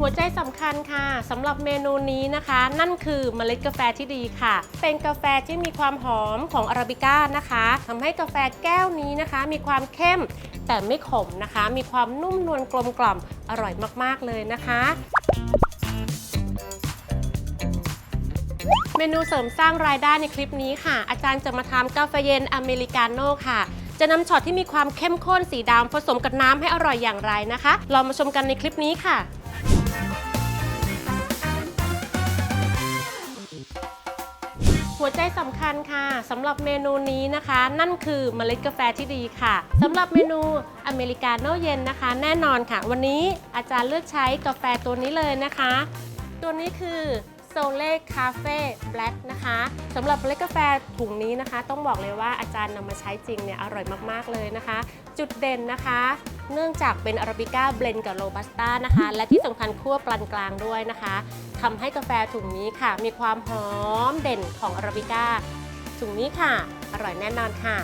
หัวใจสำคัญค่ะสำหรับเมนูนี้นะคะ นั่นคือเมล็ดกาแฟที่ดีค่ะ เป็นกาแฟที่มีความหอมของอาราบิก้านะคะทำให้กาแฟแก้วนี้นะคะ มีความเข้มแต่ไม่ขมนะคะ มีความนุ่มนวลกลมกล่อมอร่อยมากๆเลยนะคะเมนูเสริมสร้างรายได้ในคลิปนี้ค่ะ อาจารย์จะมาทำกาแฟเย็นอเมริกาโน่ค่ะ จะนำช็อตที่มีความเข้มข้นสีดำผสมกับน้ำให้อร่อยอย่างไรนะคะ เรามาชมกันในคลิปนี้ค่ะ หัวใจสำคัญค่ะสำหรับเมนูนี้นะคะ นั่นคือเมล็ดกาแฟที่ดีค่ะสำหรับเมนูอเมริกาโน่เย็นนะคะ แน่นอนค่ะ วันนี้อาจารย์เลือกใช้กาแฟตัวนี้เลยนะคะ ตัวนี้คือโซเล่คาเฟ่แบล็กนะคะสำหรับเมล็ดกาแฟถุงนี้นะคะ ต้องบอกเลยว่าอาจารย์นำมาใช้จริงเนี่ยอร่อยมากๆเลยนะคะ จุดเด่นนะคะ เนื่องจากเป็นอาราบิก้าเบลนกับโรบัสต้านะคะ และที่สำคัญคั่วปานกลางด้วยนะคะทำให้กาแฟถุงนี้ค่ะ มีความหอมเด่นของอาราบิก้าถุงนี้ค่ะ อร่อยแน่นอนค่ะ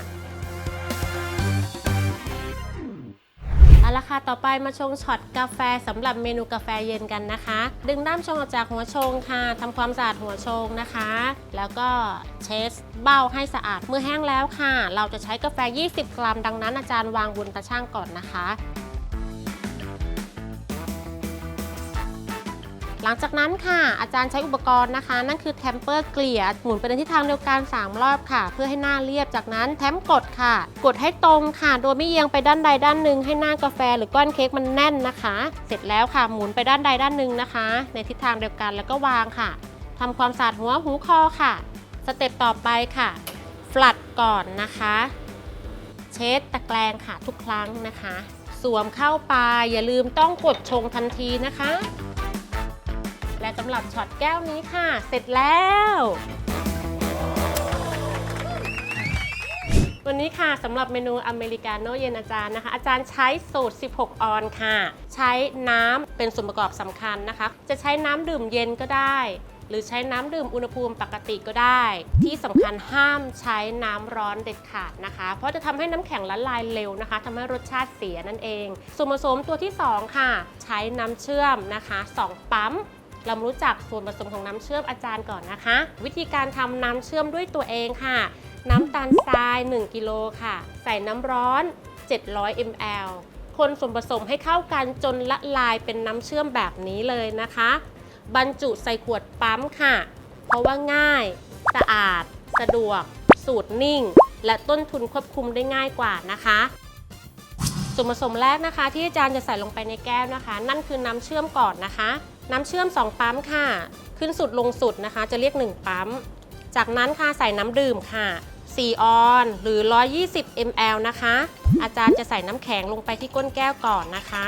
ค่ะ ต่อไปมาชงช็อตกาแฟสำหรับเมนูกาแฟเย็นกันนะคะ ดึงด้ามชงออกจากหัวชงค่ะทำความสะอาดหัวชงนะคะ แล้วก็เช็ดเบ้าให้สะอาดเมื่อแห้งแล้วค่ะ เราจะใช้กาแฟ 20 กรัม ดังนั้นอาจารย์วางบนตะช่างก่อนนะคะ หลังจากนั้นค่ะ อาจารย์ใช้อุปกรณ์นะคะ นั่นคือแทมเปอร์เกลี่ยหมุนไปในทิศทางเดียวกัน 3 รอบค่ะ เพื่อให้หน้าเรียบจากนั้นแทมกดค่ะ กดให้ตรงค่ะ โดยไม่เอียงไปด้านใดด้านหนึ่งให้หน้ากาแฟหรือก้อนเค้กมันแน่นนะคะ เสร็จแล้วค่ะหมุนไปด้านใดด้านหนึ่งนะคะ ในทิศทางเดียวกันแล้วก็วางค่ะทำความสะอาดหัวหูคอค่ะ สเต็ปต่อไปค่ะฟลัดก่อนนะคะ เช็ดตะแกรงค่ะทุกครั้งนะคะ สวมเข้าไปอย่าลืมต้องกดชงทันทีนะคะและ สำหรับช็อตแก้วนี้ค่ะ เสร็จแล้ววันนี้ค่ะสำหรับเมนูอเมริกาโน่เย็นอาจารย์นะคะ อาจารย์ใช้สูตร 16 ออนค่ะ ใช้น้ำเป็นส่วนประกอบสำคัญนะคะ จะใช้น้ำดื่มเย็นก็ได้ หรือใช้น้ำดื่มอุณหภูมิปกติก็ได้ ที่สำคัญห้ามใช้น้ำร้อนเด็ดขาดนะคะ เพราะจะทำให้น้ำแข็งละลายเร็วนะคะทำให้รสชาติเสียนั่นเอง ส่วนผสมตัวที่ 2 ค่ะ ใช้น้ำเชื่อมนะคะ 2 ปั๊ม เรามารู้จักส่วนผสมของน้ำเชื่อมอาจารย์ก่อนนะคะ วิธีการทำน้ำเชื่อมด้วยตัวเองค่ะ น้ำตาลทราย 1กิโลค่ะ ใส่น้ำร้อน 700 ml คนส่วนผสมให้เข้ากันจนละลายเป็นน้ำเชื่อมแบบนี้เลยนะคะ บรรจุใส่ขวดปั๊มค่ะ เพราะว่าง่าย สะอาด สะดวก สูตรนิ่ง และต้นทุนควบคุมได้ง่ายกว่านะคะส่วนผสมแรกนะคะ ที่อาจารย์จะใส่ลงไปในแก้วนะคะ นั่นคือน้ำเชื่อมก่อนนะคะ น้ำเชื่อม 2 ปั๊มค่ะ ขึ้นสุดลงสุดนะคะ จะเรียก 1 ปั๊ม จากนั้นค่ะใส่น้ำดื่มค่ะ 4 ออนหรือ 120 ml นะคะ อาจารย์จะใส่น้ำแข็งลงไปที่ก้นแก้วก่อนนะคะ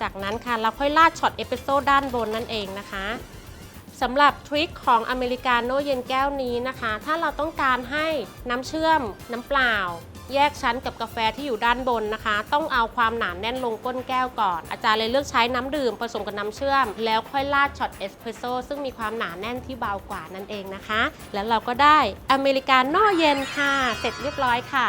จากนั้นค่ะเราค่อยราดช็อตเอสเปรสโซ่ด้านบนนั่นเองนะคะสำหรับทริคของอเมริกาโน่เย็นแก้วนี้นะคะ ถ้าเราต้องการให้น้ำเชื่อมน้ำเปล่า แยกชั้นกับกาแฟที่อยู่ด้านบนนะคะ ต้องเอาความหนาแน่นลงก้นแก้วก่อน อาจารย์เลยเลือกใช้น้ำดื่มผสมกับน้ำเชื่อม แล้วค่อยราดช็อตเอสเปรสโซ่ซึ่งมีความหนาแน่นที่เบากว่านั่นเองนะคะ แล้วเราก็ได้อเมริกาโน่เย็นค่ะ เสร็จเรียบร้อยค่ะ